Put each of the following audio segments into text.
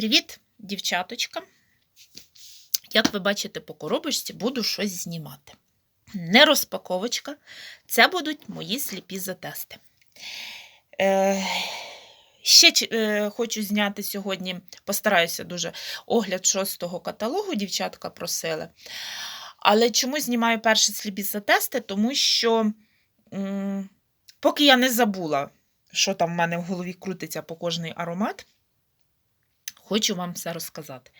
Привіт, дівчаточка! Як ви бачите по коробочці, буду щось знімати. Не розпаковочка, це будуть мої сліпі затести. Е, ще е, хочу зняти сьогодні, постараюся дуже огляд шостого каталогу, дівчатка просили. Але чому знімаю перші сліпі затести? Тому що м, поки я не забула, що там в мене в голові крутиться по кожний аромат, хочу вам все розказати.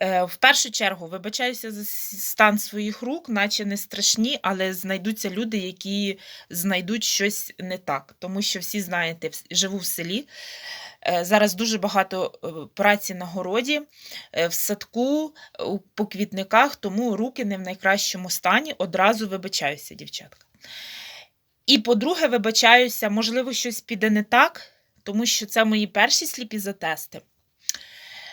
Е, В першу чергу, вибачаюся за стан своїх рук, наче не страшні, але знайдуться люди, які знайдуть щось не так. Тому що всі знаєте, живу в селі. Е, Зараз дуже багато е, праці на городі, в садку, по квітниках, тому руки не в найкращому стані. Одразу вибачаюся, дівчатка. І, по-друге, вибачаюся, можливо, щось піде не так, тому що це мої перші сліпі затести.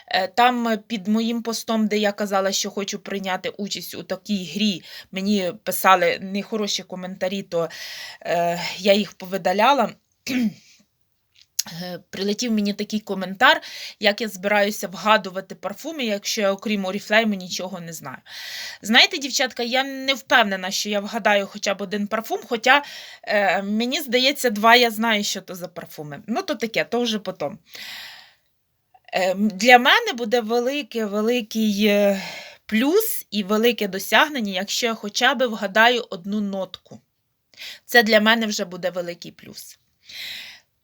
Е, Там е, під моїм постом, де я казала, що хочу прийняти участь у такій грі, мені писали нехороші коментарі, то е, я їх повидаляла. Прилетів мені такий коментар, як я збираюся вгадувати парфуми, якщо я, окрім Oriflame, нічого не знаю. Знаєте, дівчатка, я не впевнена, що я вгадаю хоча б один парфум, хоча е, мені здається, два я знаю, що то за парфуми. Ну, то таке, то вже потім. Ем, Для мене буде великий, великий плюс і велике досягнення, якщо я хоча б вгадаю одну нотку. Це для мене вже буде великий плюс.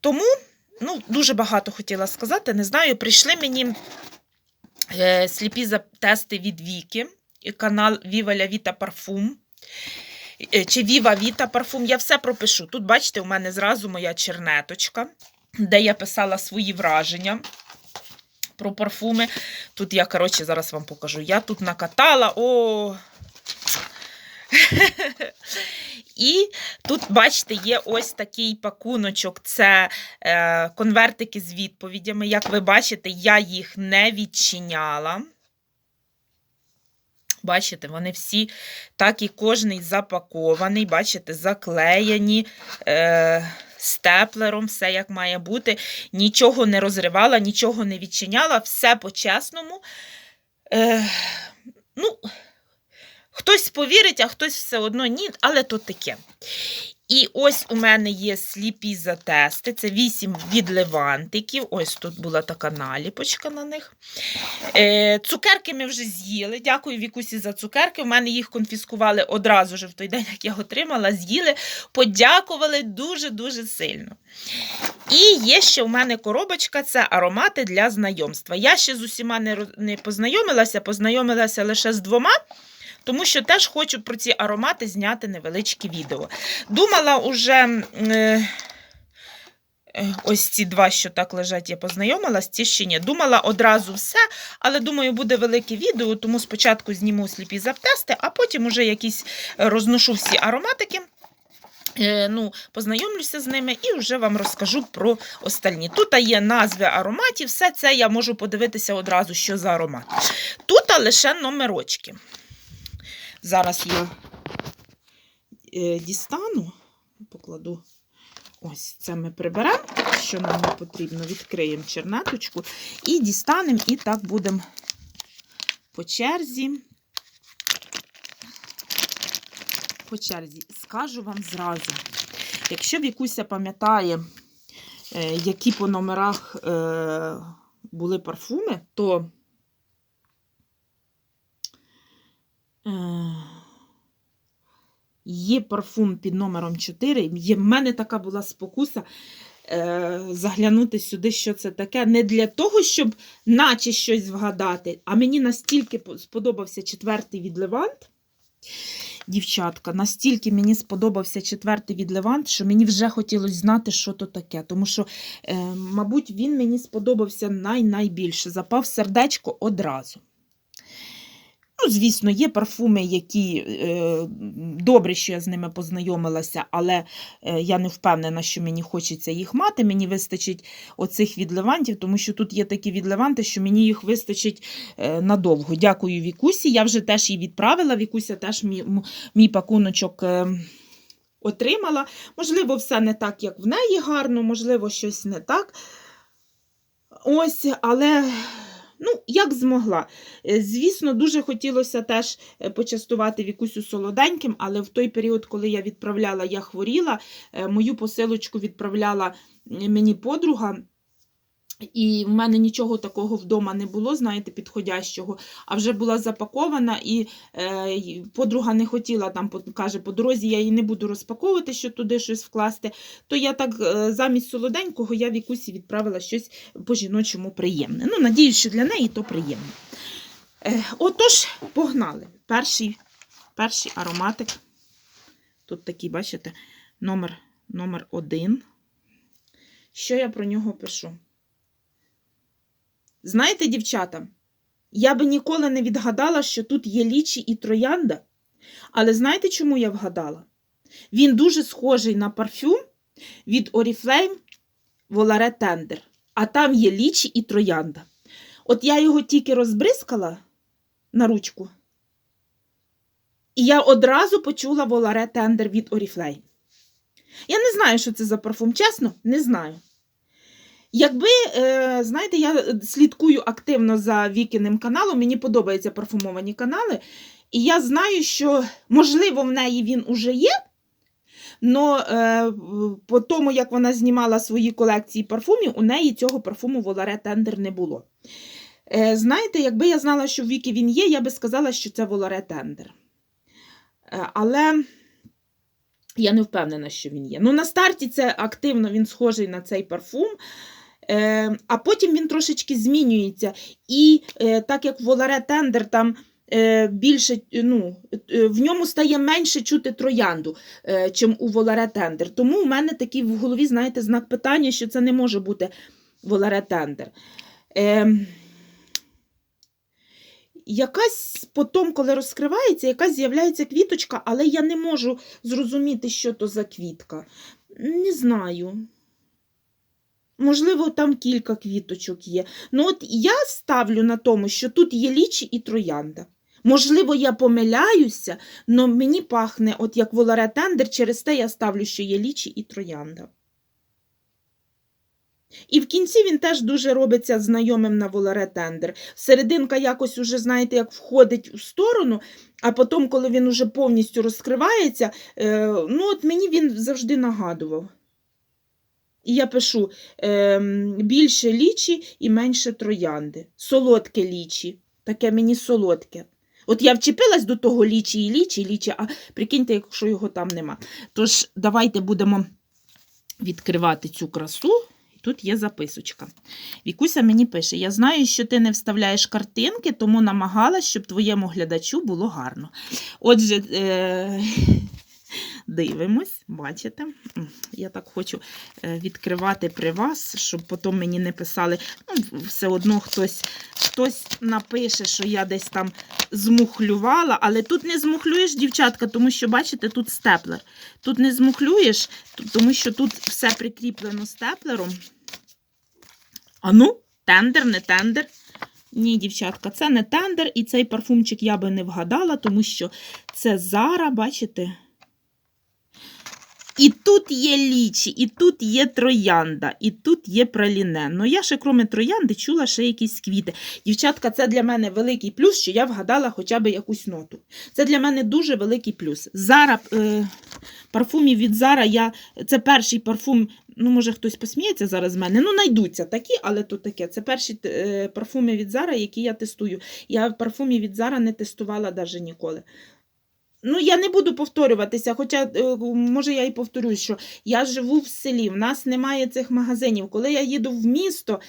Тому, ну, дуже багато хотіла сказати, не знаю, прийшли мені е, сліпі тести від Віки, канал Viva la Vita Parfum. Чи Viva Vita Parfum, я все пропишу. Тут, бачите, у мене зразу моя чернеточка, де я писала свої враження про парфуми. Тут я, коротше, зараз вам покажу. Я тут накатала. О! І тут, бачите, є ось такий пакуночок. Це е, конвертики з відповідями. Як ви бачите, я їх не відчиняла. Бачите, вони всі так і кожний запакований, бачите, заклеєні е, степлером, все як має бути. Нічого не розривала, нічого не відчиняла, все по-чесному. Е, ну, хтось повірить, а хтось все одно ні, але то таке. І ось у мене є сліпі затести. Це 8 відливантиків. Ось тут була така наліпочка на них. Е, цукерки ми вже з'їли. Дякую Вікусі за цукерки. У мене їх конфіскували одразу ж в той день, як я отримала, з'їли, подякували дуже-дуже сильно. І є ще у мене коробочка це аромати для знайомства. Я ще з усіма не познайомилася, познайомилася лише з двома. Тому що теж хочу про ці аромати зняти невеличке відео. Думала уже е, е, ось ці два, що так лежать, я познайомилась, ці ще ні. Думала одразу все, але думаю, буде велике відео, тому спочатку зніму сліпі завтести, а потім уже якісь е, розношу всі ароматики. Ну, познайомлюся з ними і вже вам розкажу про остальні. Тут є назви ароматів, все це я можу подивитися одразу, що за аромат. Тут лише номерочки. Зараз я е, дістану, покладу. Ось це ми приберемо, що нам не потрібно. Відкриємо чернеточку і дістанемо, і так будемо по черзі. По черзі. Скажу вам зразу. Якщо Вікуся пам'ятає, е, які по номерах е, були парфуми, то Є парфум під номером 4. Є, в мене така була спокуса е, заглянути сюди, що це таке. Не для того, щоб наче щось вгадати, а мені настільки сподобався четвертий від Левант. Дівчатка, настільки мені сподобався четвертий від Левант, що мені вже хотілося знати, що то таке. Тому що, е, мабуть, він мені сподобався най-найбільше. Запав сердечко одразу. Ну, звісно, є парфуми, які е, добре, що я з ними познайомилася, але е, я не впевнена, що мені хочеться їх мати. Мені вистачить оцих відливантів, тому що тут є такі відливанти, що мені їх вистачить е, надовго. Дякую Вікусі. Я вже теж її відправила. Вікуся теж мій, мій пакуночок. Е, Отримала. Можливо, все не так, як в неї гарно, можливо, щось не так. Ось, але Ну, як змогла. Е, Звісно, дуже хотілося теж е, почастувати Вікусю солоденьким, але в той період, коли я відправляла, я хворіла, е, мою посилочку відправляла мені подруга. І в мене нічого такого вдома не було, знаєте, підходящого, а вже була запакована, і е, подруга не хотіла там, каже, по дорозі я її не буду розпаковувати, щоб туди щось вкласти. То я так е, замість солоденького я Вікусі відправила щось по-жіночому приємне. Ну, надіюсь, що для неї то приємно. Е, отож, погнали. Перший, перший ароматик. Тут такий, бачите, номер, номер один. Що я про нього пишу? Знаєте, дівчата, я би ніколи не відгадала, що тут є лічі і троянда. Але знаєте, чому я вгадала? Він дуже схожий на парфюм від Oriflame Volare Tender. А там є лічі і троянда. От я його тільки розбризкала на ручку, і я одразу почула Volare Tender від Oriflame. Я не знаю, що це за парфум, чесно, не знаю. Якби, е, знаєте, я слідкую активно за Вікіним каналом, мені подобаються парфумовані канали, і я знаю, що, можливо, в неї він уже є, але по тому, як вона знімала свої колекції парфумів, у неї цього парфуму Воларе Тендер не було. Е, знаєте, якби я знала, що в Вікі він є, я би сказала, що це Воларе Тендер. Е, але я не впевнена, що він є. Ну, на старті це активно він схожий на цей парфум. Е, а потім він трошечки змінюється. І е, так як Воларе Тендер там е, більше, ну, е, в ньому стає менше чути троянду, чим у Воларе Тендер. Тому у мене такий в голові, знаєте, знак питання, що це не може бути Воларе Тендер. Е, Якась потім, коли розкривається, якась з'являється квіточка, але я не можу зрозуміти, що то за квітка. Не знаю. Можливо, там кілька квіточок є. Ну, от я ставлю на тому, що тут є лічі і троянда. Можливо, я помиляюся, але мені пахне, от як Воларе Тендер, через те я ставлю, що є лічі і троянда. І в кінці він теж дуже робиться знайомим на Воларе Тендер. Серединка якось уже, знаєте, як входить у сторону, а потім, коли він уже повністю розкривається, е, ну от мені він завжди нагадував. І я пишу ем, більше лічі і менше троянди. Солодке лічі. Таке мені солодке. От я вчепилась до того лічі і лічі, і лічі, а прикиньте, якщо його там нема. Тож, давайте будемо відкривати цю красу. Тут є записочка. Вікуся мені пише: Я знаю, що ти не вставляєш картинки, тому намагалась, щоб твоєму глядачу було гарно. Отже, е- дивимось, бачите? Я так хочу е, відкривати при вас, щоб потім мені не писали. Ну, все одно хтось, хтось напише, що я десь там змухлювала, але тут не змухлюєш, дівчатка, тому що, бачите, тут степлер. Тут не змухлюєш, тому що тут все прикріплено степлером. А ну, тендер, не тендер. Ні, дівчатка, це не тендер, і цей парфумчик я би не вгадала, тому що це Зара, бачите? І тут є лічі, і тут є троянда, і тут є праліне. Ну, я ще, крім троянди, чула ще якісь квіти. Дівчатка, це для мене великий плюс, що я вгадала хоча б якусь ноту. Це для мене дуже великий плюс. Зара, е, парфумів від Зара, я, це перший парфум, ну, може, хтось посміється зараз з мене. Ну, знайдуться такі, але то таке. Це перші е, парфуми від Зара, які я тестую. Я парфумів від Зара не тестувала навіть ніколи. Ну, я не буду повторюватися, хоча, е, може, я і повторюсь, що я живу в селі, в нас немає цих магазинів. Коли я їду в місто,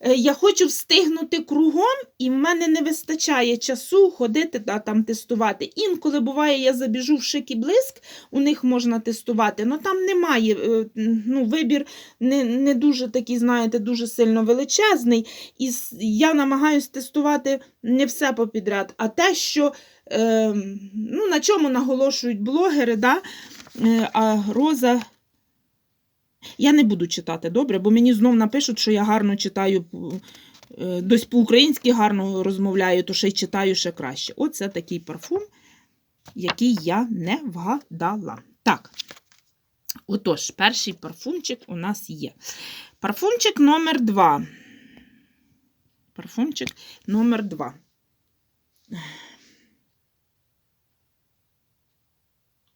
я хочу встигнути кругом, і в мене не вистачає часу ходити та там тестувати. Інколи буває, я забіжу в шик і блиск, у них можна тестувати, але там немає. е, Ну, вибір не, не дуже такий, знаєте, дуже сильно величезний. І я намагаюся тестувати не все попідряд, а те, що е, ну, на чому наголошують блогери, да? е, а Роза. Я не буду читати добре, бо мені знов напишуть, що я гарно читаю, е, десь по-українськи гарно розмовляю, то ще й читаю ще краще. Оце такий парфум, який я не вгадала. Так. Отож, перший парфумчик у нас є. Парфумчик номер два. парфумчик номер 2.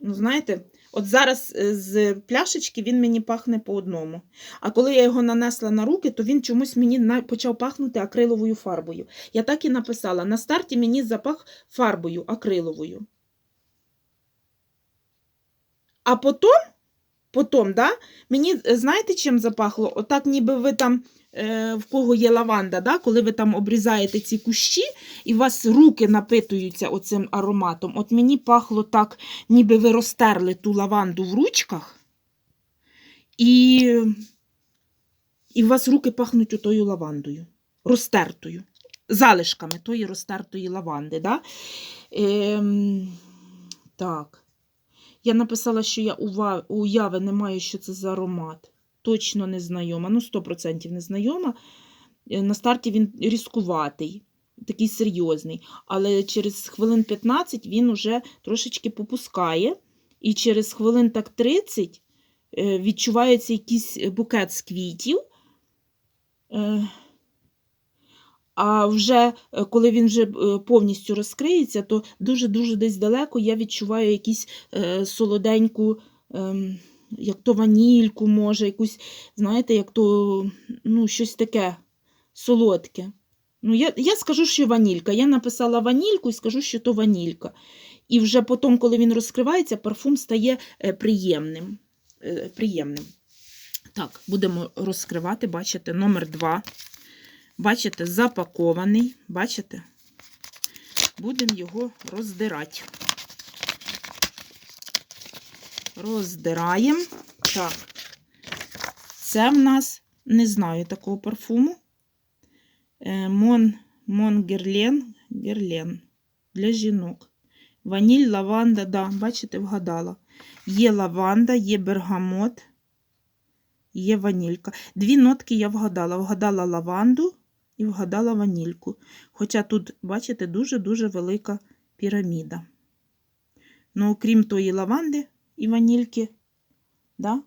Ну, знаєте, от зараз е, з пляшечки він мені пахне по одному. А коли я його нанесла на руки, то він чомусь мені почав пахнути акриловою фарбою. Я так і написала: на старті мені запах фарбою акриловою. А потім, потім, да, мені, е, знаєте, чим запахло? Отак, ніби ви там, в кого є лаванда, да, коли ви там обрізаєте ці кущі, і у вас руки напитуються оцим ароматом. От мені пахло так, ніби ви розтерли ту лаванду в ручках, і, і у вас руки пахнуть отою лавандою, розтертою, залишками тої розтертої лаванди. Да? Ем, так. Я написала, що я уяви не маю, що це за аромат. Точно не знайома. Ну, 100% не знайома. Е, На старті він різкуватий, такий серйозний. Але через хвилин 15 він уже трошечки попускає. І через хвилин так 30 е, відчувається якийсь букет з квітів. Е, А вже коли він вже повністю розкриється, то дуже-дуже десь далеко я відчуваю якісь солоденьку, ем, як то ванільку, може, якусь, знаєте, як то ну, щось таке солодке. Ну, я, я скажу, що ванілька. Я написала ванільку і скажу, що то ванілька. І вже потім, коли він розкривається, парфум стає е, приємним. Е, приємним. Так, будемо розкривати, бачите, номер 2. Бачите, запакований. Бачите? Будемо його роздирати. Роздираємо. Так. Це в нас, не знаю такого парфуму. Е, Мон, Мон Герлен, Герлен для жінок. Ваніль, лаванда, да, бачите, вгадала. Є лаванда, є бергамот, є ванілька. Дві нотки я вгадала. Вгадала лаванду і вгадала ванільку. Хоча тут, бачите, дуже-дуже велика піраміда. Ну, окрім тої лаванди і ванільки, да?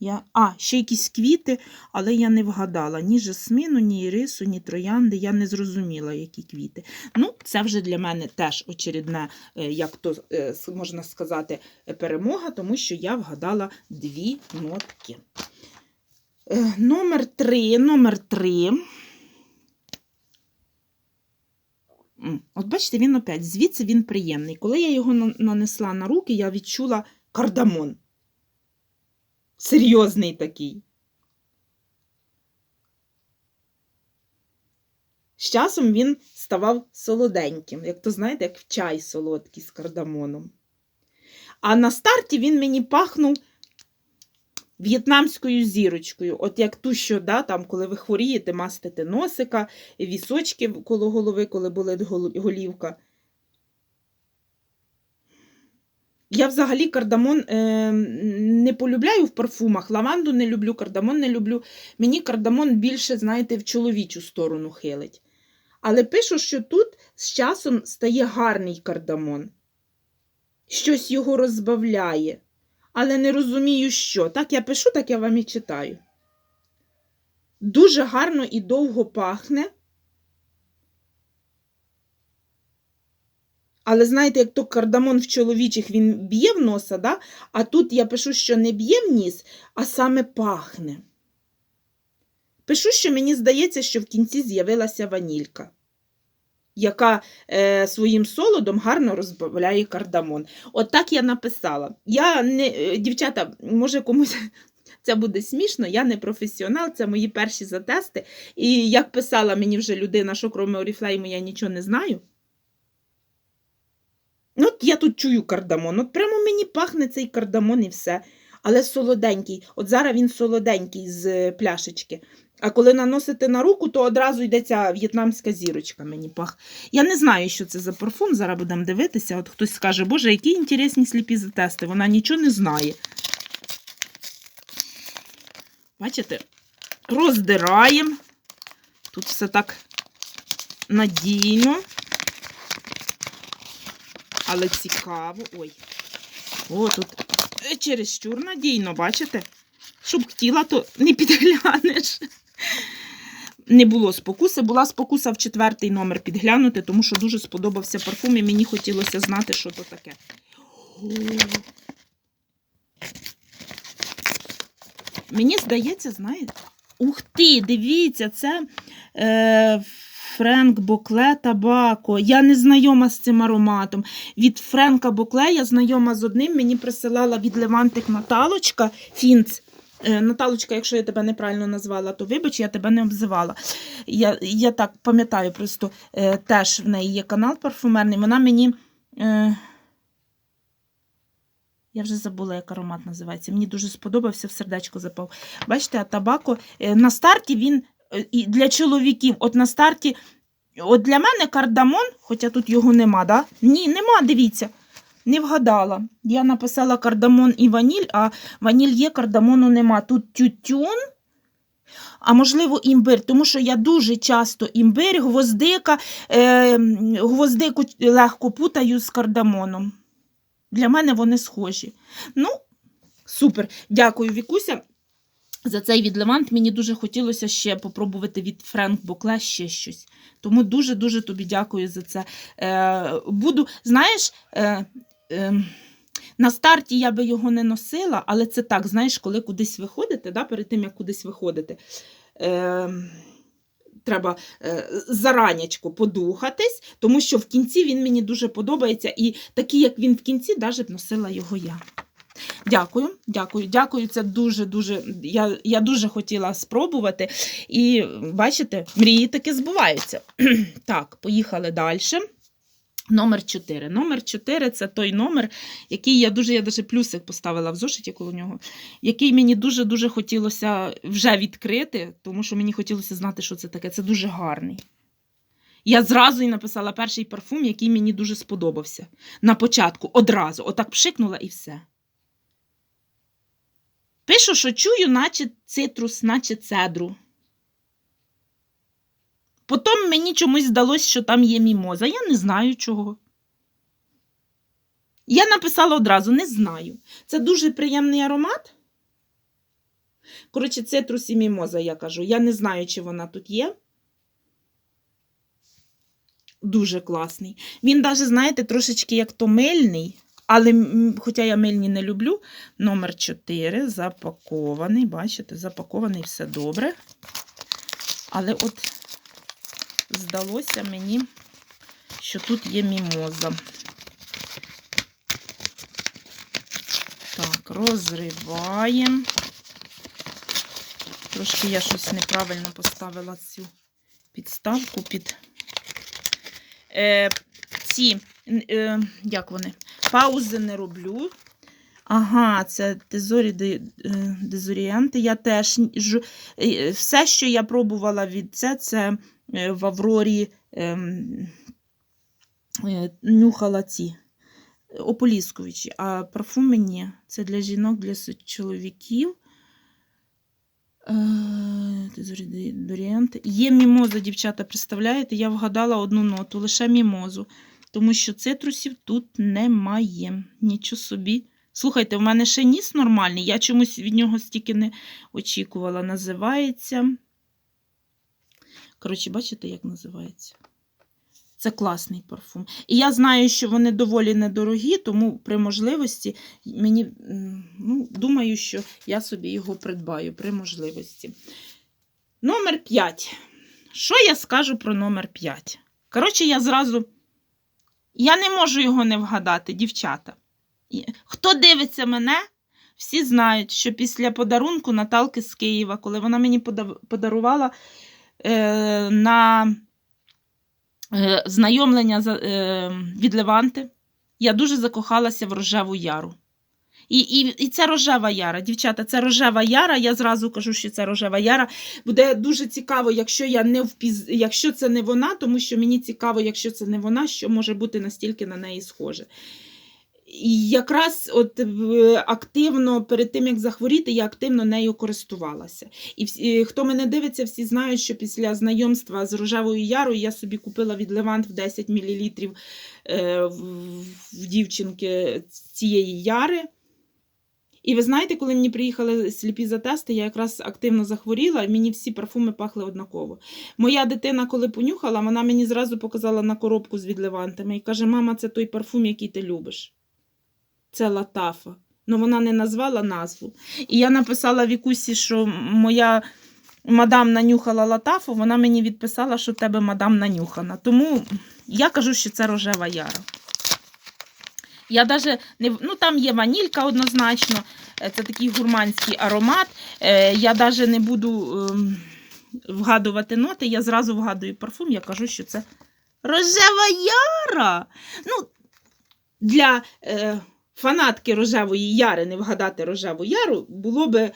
Я... А, ще якісь квіти, але я не вгадала ні жасмину, ні ірису, ні троянди. Я не зрозуміла, які квіти. Ну, це вже для мене теж очередна, е, як то е, можна сказати, перемога, тому що я вгадала дві нотки. Е, Номер три, номер три. М, От бачите, він опять, звідси він приємний. Коли я його нанесла на руки, я відчула кардамон. Серйозний такий. З часом він ставав солоденьким, як то знаєте, як в чай солодкий з кардамоном. А на старті він мені пахнув в'єтнамською зірочкою. От як ту, що да, там, коли ви хворієте, мастите носика, вісочки коло голови, коли болить голівка. Я взагалі кардамон е, не полюбляю в парфумах. Лаванду не люблю, кардамон не люблю. Мені кардамон більше, знаєте, в чоловічу сторону хилить. Але пишу, що тут з часом стає гарний кардамон. Щось його розбавляє. Але не розумію, що. Так я пишу, так я вам і читаю. Дуже гарно і довго пахне. Але знаєте, як то кардамон в чоловічих він б'є в носа, да? а тут я пишу, що не б'є в ніс, а саме пахне. Пишу, що мені здається, що в кінці з'явилася ванілька, яка е, своїм солодом гарно розбавляє кардамон. От так я написала. Я не, е, дівчата, може комусь це буде смішно, я не професіонал, це мої перші затести. І як писала мені вже людина, що крім Оріфлейму я нічого не знаю. От я тут чую кардамон. От прямо мені пахне цей кардамон і все. Але солоденький. От зараз він солоденький з пляшечки. А коли наносите на руку, то одразу йде ця в'єтнамська зірочка мені пах. Я не знаю, що це за парфум. Зараз будемо дивитися. От хтось скаже, боже, які інтересні сліпі затести. Вона нічого не знає. Бачите? Роздираємо. Тут все так надійно. Але цікаво. Ой. О, тут чересчур надійно, бачите? Щоб хотіла, то не підглянеш. Не було спокуси. Була спокуса в четвертий номер підглянути, тому що дуже сподобався парфум, і мені хотілося знати, що то таке. Мені здається, знаєте. Ух ти, дивіться, це е, Френк Бокле Табако. Я не знайома з цим ароматом. Від Френка Бокле я знайома з одним. Мені присилала від Левантик Наталочка Фінц. Е, Наталочка, якщо я тебе неправильно назвала, то вибач, я тебе не обзивала. Я, я так пам'ятаю, просто е, теж в неї є канал парфумерний. Вона мені. Е, я вже забула, як аромат називається. Мені дуже сподобався, в сердечко запав. Бачите, а табако е, на старті він е, і для чоловіків. От на старті, от для мене кардамон, хоча тут його нема, да? Ні, нема, дивіться. Не вгадала. Я написала кардамон і ваніль, а ваніль є, кардамону нема. Тут тютюн, а можливо імбир, тому що я дуже часто імбир, гвоздика, е, гвоздику легко путаю з кардамоном. Для мене вони схожі. Ну, супер. Дякую, Вікуся. За цей від Левант мені дуже хотілося ще попробувати від Френк Бокле ще щось. Тому дуже-дуже тобі дякую за це. Е, буду, знаєш, е, е, на старті я би його не носила, але це так, знаєш, коли кудись виходите, да, перед тим, як кудись виходити, е, треба е, заранячку подухатись, тому що в кінці він мені дуже подобається, і такий, як він в кінці, навіть носила його я. Дякую, дякую, дякую. Це дуже-дуже. Я, я дуже хотіла спробувати. І бачите, мрії таки збуваються. так, поїхали далі. Номер 4. Номер 4 це той номер, який я дуже, я даже плюсик поставила в зошиті коло нього, який мені дуже-дуже хотілося вже відкрити, тому що мені хотілося знати, що це таке. Це дуже гарний. Я зразу і написала перший парфум, який мені дуже сподобався. На початку, одразу. Отак пшикнула і все. Пишу, що чую, наче цитрус, наче цедру. Потім мені чомусь здалося, що там є мімоза. Я не знаю чого. Я написала одразу, не знаю. Це дуже приємний аромат. Коротше, цитрус і мімоза, я кажу. Я не знаю, чи вона тут є. Дуже класний. Він навіть, знаєте, трошечки як то мильний, але хоча я мильні не люблю. Номер 4 запакований. Бачите, запакований все добре. Але от здалося мені, що тут є мімоза. Так, розриваємо. Трошки я щось неправильно поставила цю підставку під е, ці, е, як вони, паузи не роблю. Ага, це дезорі, е, дезорієнти. Я теж е, все, що я пробувала від це, це в Аврорі ем, е, нюхала ці ополіскувачі, а парфуми ні. Це для жінок, для чоловіків. Е. Є мімоза, дівчата, представляєте? Я вгадала одну ноту, лише мімозу, тому що цитрусів тут немає. Нічого собі. Слухайте, в мене ще ніс нормальний, я чомусь від нього стільки не очікувала. Називається. Коротше, бачите, як називається? Це класний парфум. І я знаю, що вони доволі недорогі, тому при можливості мені ну, думаю, що я собі його придбаю при можливості. Номер 5. Що я скажу про номер 5? Коротше, я зразу. Я не можу його не вгадати, дівчата. Хто дивиться мене, всі знають, що після подарунку Наталки з Києва, коли вона мені подарувала на е, знайомлення е, від Леванти, я дуже закохалася в рожеву яру. І, і, і це рожева яра. Дівчата, це рожева яра. Я зразу кажу, що це рожева яра. Буде дуже цікаво, якщо я не впіз... якщо це не вона, тому що мені цікаво, якщо це не вона, що може бути настільки на неї схоже. І якраз от активно перед тим, як захворіти, я активно нею користувалася. І всі, хто мене дивиться, всі знають, що після знайомства з рожевою ярою я собі купила від Левант в 10 мл е, в, дівчинки цієї яри. І ви знаєте, коли мені приїхали сліпі за тести, я якраз активно захворіла, і мені всі парфуми пахли однаково. Моя дитина, коли понюхала, вона мені зразу показала на коробку з відливантами і каже: Мама, це той парфум, який ти любиш. Це латафа. Ну вона не назвала назву. І я написала Вікусі, що моя мадам нанюхала латафу, вона мені відписала, що в тебе мадам нанюхана. Тому я кажу, що це рожева яра. Я даже не ну там є ванілька однозначно, е, це такий гурманський аромат. Е, Я навіть не буду ем, вгадувати ноти, я зразу вгадую парфум, я кажу, що це рожева яра. Ну, для е, фанатки рожевої яри не вгадати рожеву яру було би.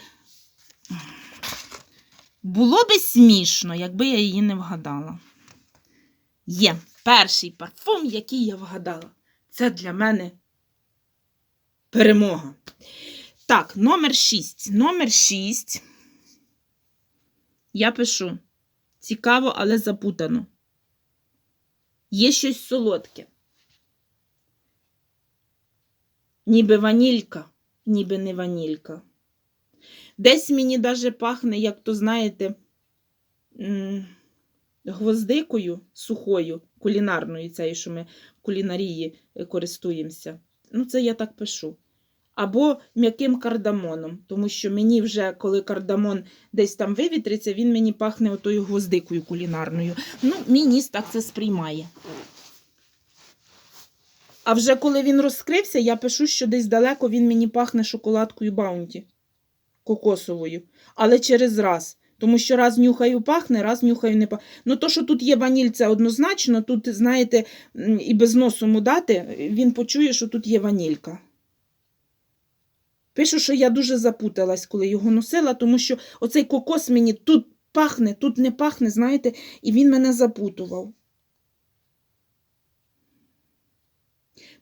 Було би смішно, якби я її не вгадала. Є перший парфум, який я вгадала. Це для мене перемога. Так, номер 6. Номер 6. Я пишу. Цікаво, але запутано. Є щось солодке. Ніби ванілька, ніби не ванілька. Десь мені даже пахне, як то знаєте, гвоздикою сухою, кулінарною, цією, що ми в кулінарії е, користуємося. Ну, це я так пишу. Або м'яким кардамоном, тому що мені вже, коли кардамон десь там вивітриться, він мені пахне отою гвоздикою кулінарною. Ну, мій ніс так це сприймає. А вже коли він розкрився, я пишу, що десь далеко він мені пахне шоколадкою баунті кокосовою, але через раз. Тому що раз нюхаю пахне, раз нюхаю не пахне. Ну, то, що тут є ваніль, це однозначно. Тут, знаєте, і без носу му дати, він почує, що тут є ванілька. Пишу, що я дуже запуталась, коли його носила, тому що оцей кокос мені тут пахне, тут не пахне, знаєте, і він мене запутував.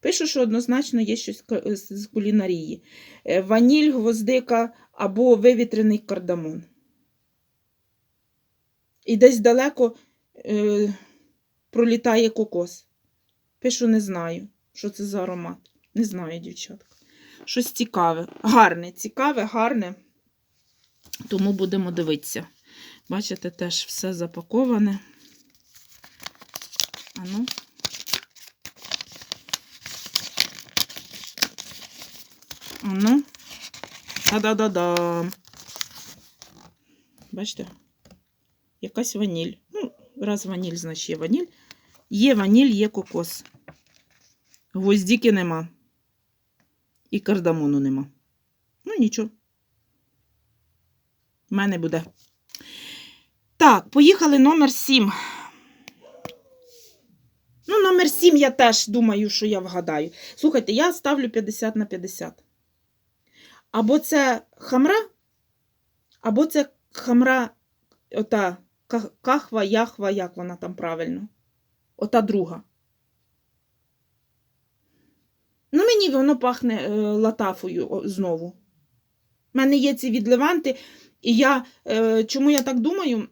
Пишу, що однозначно є щось з кулінарії. Е, Ваніль, гвоздика або вивітрений кардамон. І десь далеко е, пролітає кокос. Пишу, не знаю, що це за аромат. Не знаю, дівчатка. Щось цікаве. Гарне, цікаве, гарне. Тому будемо дивитися. Бачите, теж все запаковане. Ану. Ану. Та-да-да-да. Бачите? Якась ваніль. Ну, раз ваніль, значить є ваніль. Є ваніль, є кокос. Гвоздіки нема. І кардамону нема. Ну, нічого. В мене буде. Так, поїхали номер 7. Ну, номер 7 я теж думаю, що я вгадаю. Слухайте, я ставлю 50 на 50. Або це хамра, або це хамра, ота кахва, яхва, як вона там правильно. Ота друга. Ну, мені воно пахне е, латафою знову. У мене є ці відливанти, і я е, чому я так думаю?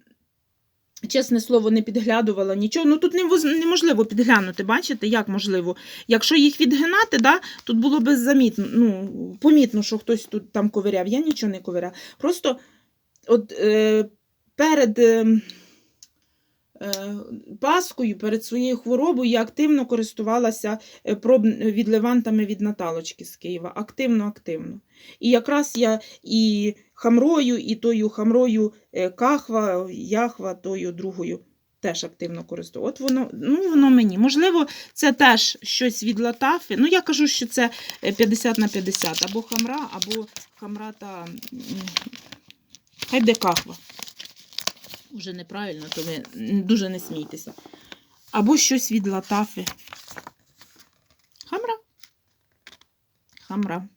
Чесне слово, не підглядувала нічого. Ну тут неможливо підглянути, бачите, як можливо. Якщо їх відгинати, да, тут було б замітно, ну, помітно, що хтось тут там ковиряв. Я нічого не ковиряв. Просто от, е, перед е, Паскою, перед своєю хворобою, я активно користувалася е, проб... відливантами від Наталочки з Києва. Активно, активно. І якраз я і хамрою, і тою хамрою е, кахва, яхва, тою другою теж активно користувала. От воно, ну, воно мені. Можливо, це теж щось від латафи. Ну, я кажу, що це е, 50 на 50. Або хамра, або хамра та. Хай де кахва. Уже неправильно, то ви дуже не смійтеся. Або щось від латафи. Хамра. Хамра.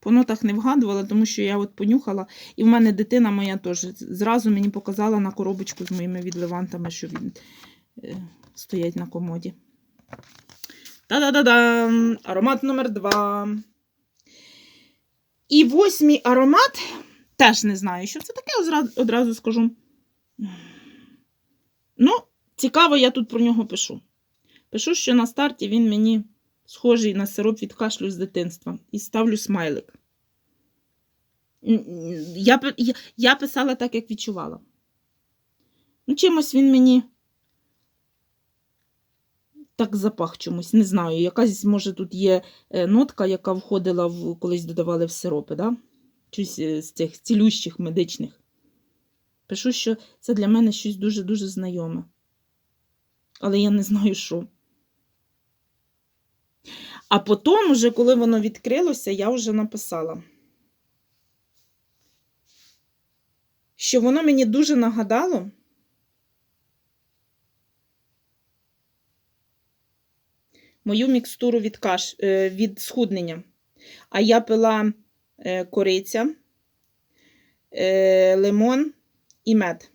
По нотах не вгадувала, тому що я от понюхала, і в мене дитина моя теж зразу мені показала на коробочку з моїми відливантами, що він е, стоять на комоді. Та-да-да-да! Аромат номер два. І восьмий аромат. Теж не знаю, що це таке, одразу скажу. Ну, цікаво, я тут про нього пишу. Пишу, що на старті він мені схожий на сироп від кашлю з дитинства. І ставлю смайлик. Я, я, писала так, як відчувала. Ну, чимось він мені так запах чомусь, не знаю. Якась, може, тут є е, нотка, яка входила в колись додавали в сиропи, да? Щось е, з цих цілющих медичних. Пишу, що це для мене щось дуже-дуже знайоме. Але я не знаю, що. А потім, уже, коли воно відкрилося, я вже написала, що воно мені дуже нагадало. Мою мікстуру від, каш... е, від схуднення. А я пила е, кориця, е, лимон і мед.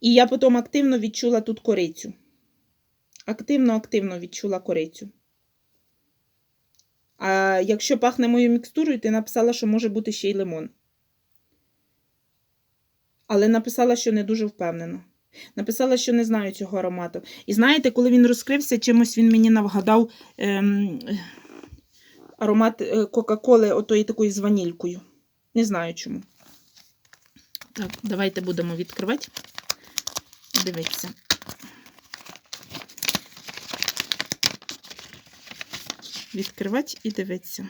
І я потім активно відчула тут корицю. Активно-активно відчула корицю. А якщо пахне моєю мікстурою, ти написала, що може бути ще й лимон. Але написала, що не дуже впевнена. Написала, що не знаю цього аромату. І знаєте, коли він розкрився, чимось він мені навгадав ем, аромат е, Кока-Коли, отої такої з ванількою. Не знаю чому. Так, давайте будемо відкривати. Дивіться. Відкривати і дивитися.